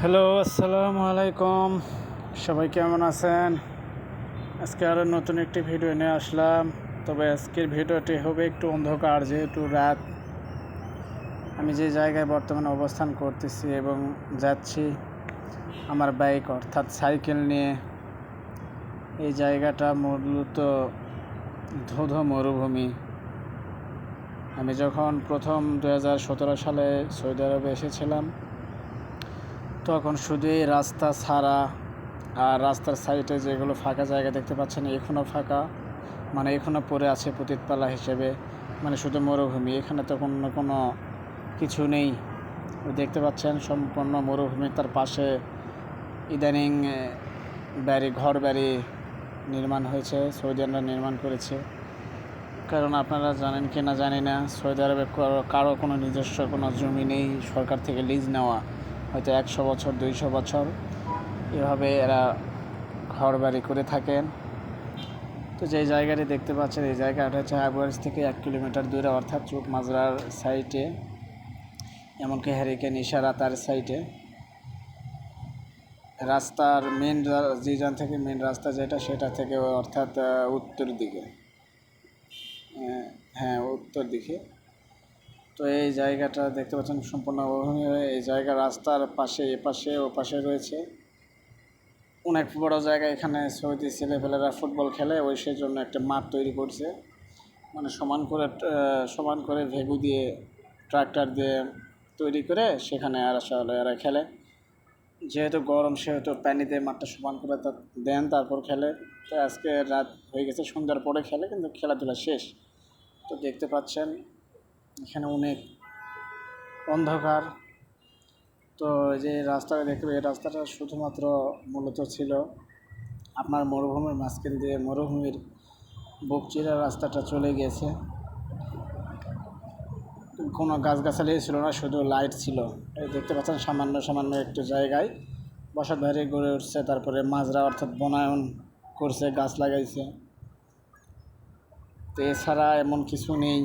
Hello, আসসালামু আলাইকুম। সবাই কেমন আছেন? আজকে আরও নতুন একটি ভিডিও নিয়ে আসলাম। তবে আজকের ভিডিওটি হবে একটু অন্ধকার, যেহেতু রাত। আমি যে জায়গায় বর্তমানে অবস্থান করতেছি এবং যাচ্ছি আমার বাইক, অর্থাৎ সাইকেল নিয়ে। এই জায়গাটা মূলত ধুধো মরুভূমি। আমি যখন প্রথম দু হাজার সতেরো সালে সৌদি আরবে এসেছিলাম তখন শুধু এই রাস্তা ছাড়া আর রাস্তার সাইডে যেগুলো ফাঁকা জায়গা দেখতে পাচ্ছেন এখনও ফাঁকা। মানে এখনও পড়ে আছে পতিতপালা হিসেবে। মানে শুধু মরুভূমি, এখানে তো কোনো কোনো কিছু নেই। দেখতে পাচ্ছেন সম্পূর্ণ মরুভূমি, তার পাশে ইদানিং বাড়ি ঘর বাড়ি নির্মাণ হয়েছে, সৌদি আরবরা নির্মাণ করেছে। কারণ আপনারা জানেন কি না জানি না, সৌদি আরবে কারও কোনো নিজস্ব কোনো জমি নেই, সরকার থেকে লিজ নেওয়া। হয়তো একশো বছর, দুইশো বছর এভাবে এরা ঘর বাড়ি করে থাকেন। তো যে জায়গাটি দেখতে পাচ্ছেন, এই জায়গাটা হচ্ছে আবুয়ারিস থেকে এক কিলোমিটার দূরে, অর্থাৎ চুক মাজরার সাইটে, এমনকি হ্যারিকেন ইশারা তার সাইটে। রাস্তার মেন জিজান থেকে মেন রাস্তা যেটা, সেটা থেকে অর্থাৎ উত্তর দিকে। হ্যাঁ উত্তর দিকে। তো এই জায়গাটা দেখতে পাচ্ছেন সম্পূর্ণ এই জায়গা রাস্তার পাশে এপাশে ও পাশে রয়েছে। অনেক বড় জায়গা। এখানে সৌদি ছেলেপেলেরা ফুটবল খেলে, ওই সেই জন্য একটা মাঠ তৈরি করছে। মানে সমান করে সমান করে ভেগু দিয়ে ট্রাক্টর দিয়ে তৈরি করে সেখানে আর আসলে এরা খেলে। যেহেতু গরম, সেহেতু পানিতে মাঠটা সমান করে তা দেন, তারপর খেলে। তো আজকে রাত হয়ে গেছে, সন্ধ্যার পরে খেলে, কিন্তু খেলাধুলা শেষ। তো দেখতে পাচ্ছেন এখানে অনেক অন্ধকার। তো যে রাস্তাটা দেখবে এই রাস্তাটা শুধুমাত্র মূলত ছিল আপনার মরুভূমির মাঝখান দিয়ে মরুভূমির বকচিরা রাস্তাটা চলে গেছে। কোনো গাছগাছালি ছিল না, শুধু লাইট ছিল। এই দেখতে পাচ্ছেন সামান্য সামান্য একটু জায়গায়। বসত বাড়ি গড়ে উঠছে, তারপরে মাজরা অর্থাৎ বনায়ন করছে, গাছ লাগাইছে। তো এছাড়া এমন কিছু নেই।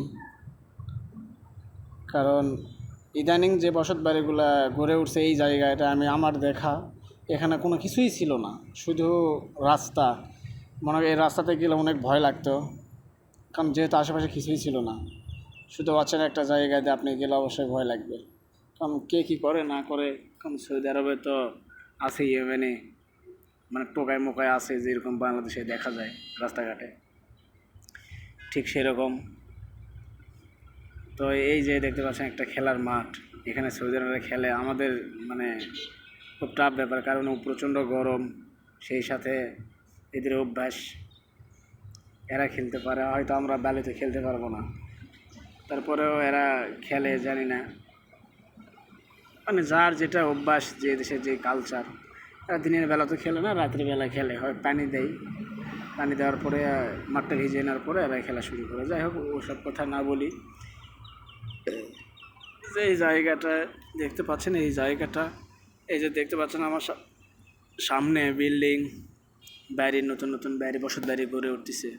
কারণ ইদানিং যে বসত বাড়িগুলা গড়ে উঠছে এই জায়গাটা আমি আমার দেখা, এখানে কোনো কিছুই ছিল না। শুধু রাস্তা। মনে হয় এই রাস্তাতে গেলে অনেক ভয় লাগতো, কারণ যেহেতু আশেপাশে কিছুই ছিল না। শুধু অচেনা একটা জায়গাতে আপনি গেলে অবশ্যই ভয় লাগবে। কারণ কে কী করে না করে, কারণ সৌদি আরবে তো আছে ইয়েমেনে মানে টোকায় মোকায় আছে যেরকম বাংলাদেশে দেখা যায় রাস্তাঘাটে। ঠিক সেরকম তো এই যে দেখতে পাচ্ছেন একটা খেলার মাঠ, এখানে সৌদি আরবে খেলে আমাদের মানে খুব টাফ ব্যাপার, কারণ প্রচণ্ড গরম, সেই সাথে এদের অভ্যাস, এরা খেলতে পারে, হয়তো আমরা বালিতে খেলতে পারব না। তারপরেও এরা খেলে, জানি না। মানে যার যেটা অভ্যাস, যে দেশের যে কালচার এরা দিনের বেলা তো খেলে না, রাত্রি বেলা খেলে, হয় পানি দেয়। পানি দেওয়ার পরে, মাঠটা ভিজে নেওয়ার পরে এরা খেলা শুরু করে। যাই হোক, ওসব কথা না বলি। যে এই জায়গাটা, দেখতে পাচ্ছেন এই জায়গাটা? এই যে দেখতে পাচ্ছেন আমার সামনে বিল্ডিং বাড়ি নতুন নতুন বাড়ি, বসত বাড়ি গড়ে উঠতেছে।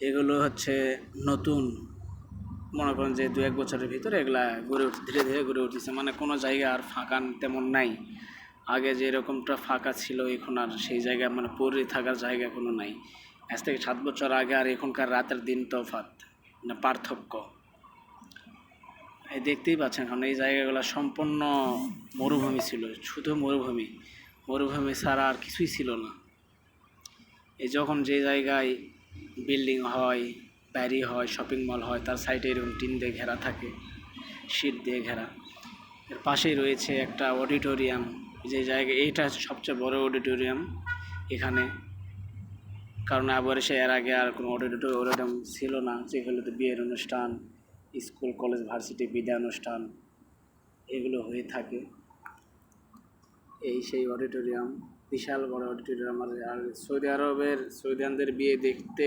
এগুলো হচ্ছে নতুন, মনে করেন যে দু এক বছরের ভিতরে এগুলা গড়ে উঠে ধীরে ধীরে গড়ে উঠতেছে। মানে কোনো জায়গা আর ফাঁকা তেমন নাই। আগে যেরকমটা ফাঁকা ছিল, এখন আর সেই জায়গা মানে পড়ে থাকার জায়গা কোনো নাই। আজ থেকে সাত বছর আগে আর এখনকার রাতের দিন তফাত মানে পার্থক্য। দেখতেই পাচ্ছেন, কারণ এই জায়গাগুলো সম্পূর্ণ মরুভূমি ছিল, শুধু মরুভূমি। মরুভূমি ছাড়া আর কিছুই ছিল না। এই যখন যে জায়গায় বিল্ডিং হয় বাড়ি হয়, শপিং মল হয়, তার সাইডে এরকম টিন দিয়ে ঘেরা থাকে, শীট দিয়ে ঘেরা। এর পাশেই রয়েছে একটা অডিটোরিয়াম। যে জায়গায় এইটা সবচেয়ে বড় অডিটোরিয়াম এখানে। কারণ আবার সে, এর আগে আর কোনো অডিটোরিয়াম ছিল না, যেগুলোতে বিয়ের অনুষ্ঠান স্কুল, কলেজ, ভার্সিটি বিদায় অনুষ্ঠান এগুলো হয়ে থাকে। এই সেই অডিটোরিয়াম, বিশাল বড় অডিটোরিয়াম আর আর সৌদি আরবের সৌদিয়ানদের বিয়ে দেখতে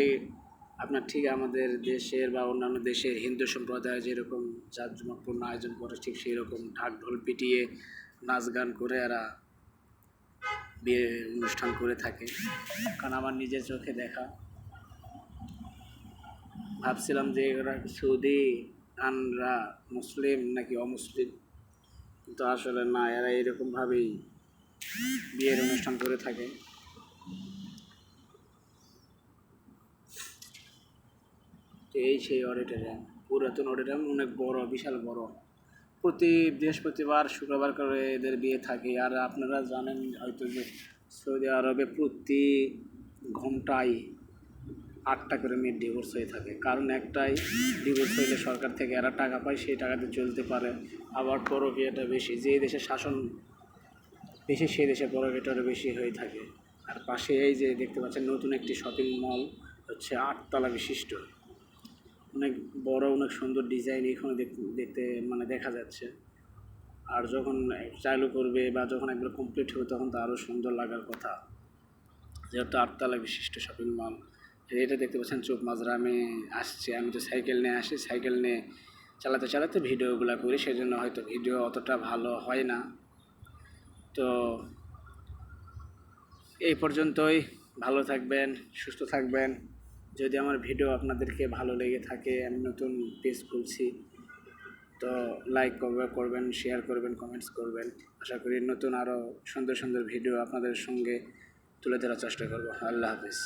আপনার ঠিক আমাদের দেশের বা অন্যান্য দেশের হিন্দু সম্প্রদায় যেরকম জাঁকজমকপূর্ণ আয়োজন করে, ঠিক সেই রকম ঢাক ঢোল পিটিয়ে নাচ গান করে এরা বিয়ে অনুষ্ঠান করে থাকে। কারণ আমার নিজের চোখে দেখা। ভাবছিলাম যে এরা সৌদি আনরা মুসলিম নাকি অমুসলিম? কিন্তু আসলে না, এরা এরকমভাবেই বিয়ের অনুষ্ঠান করে থাকে। এই সেই অডিটোরিয়াম পুরাতন অডিটোরিয়াম অনেক বড়, বিশাল বড়। প্রতি বৃহস্পতিবার, শুক্রবার করে এদের বিয়ে থাকে। আর আপনারা জানেন হয়তো যে সৌদি আরবে প্রতি ঘন্টায় আটটা করে মেয়ের ডিভোর্স হয়ে থাকে। কারণ একটাই ডিভোর্স হইলে সরকার থেকে এরা টাকা পায়, সেই টাকাতে চলতে পারে। আবার পরকীয়াটা বেশি যে দেশে শাসন বেশি, সেই দেশে পরকীয়াটা বেশি হয়ে থাকে। আর পাশে এই যে দেখতে পাচ্ছেন, নতুন একটি শপিং মল হচ্ছে আটতলা বিশিষ্ট। অনেক বড়, অনেক সুন্দর ডিজাইন এখানে দেখতে মানে দেখা যাচ্ছে। আর যখন চালু করবে বা যখন একবার কমপ্লিট হবে, তখন তো আরও সুন্দর লাগার কথা। যেহেতু আটতলা বিশিষ্ট শপিং মল এটা দেখতে পাচ্ছেন, চোখ মাজরা আমি আসছি। আমি তো সাইকেল নিয়ে আসি, সাইকেল নিয়ে চালাতে চালাতে ভিডিওগুলো করি, সেজন্য হয়তো ভিডিও অতটা ভালো হয় না। তো এই পর্যন্তই, ভালো থাকবেন, সুস্থ থাকবেন। যদি আমার ভিডিও আপনাদেরকে ভালো লেগে থাকে, আমি নতুন পেজ খুলছি, তো লাইক করবে করবেন শেয়ার করবেন কমেন্টস করবেন। আশা করি নতুন আরও সুন্দর সুন্দর ভিডিও আপনাদের সঙ্গে তুলে ধরার চেষ্টা করব। আল্লাহ হাফিজ।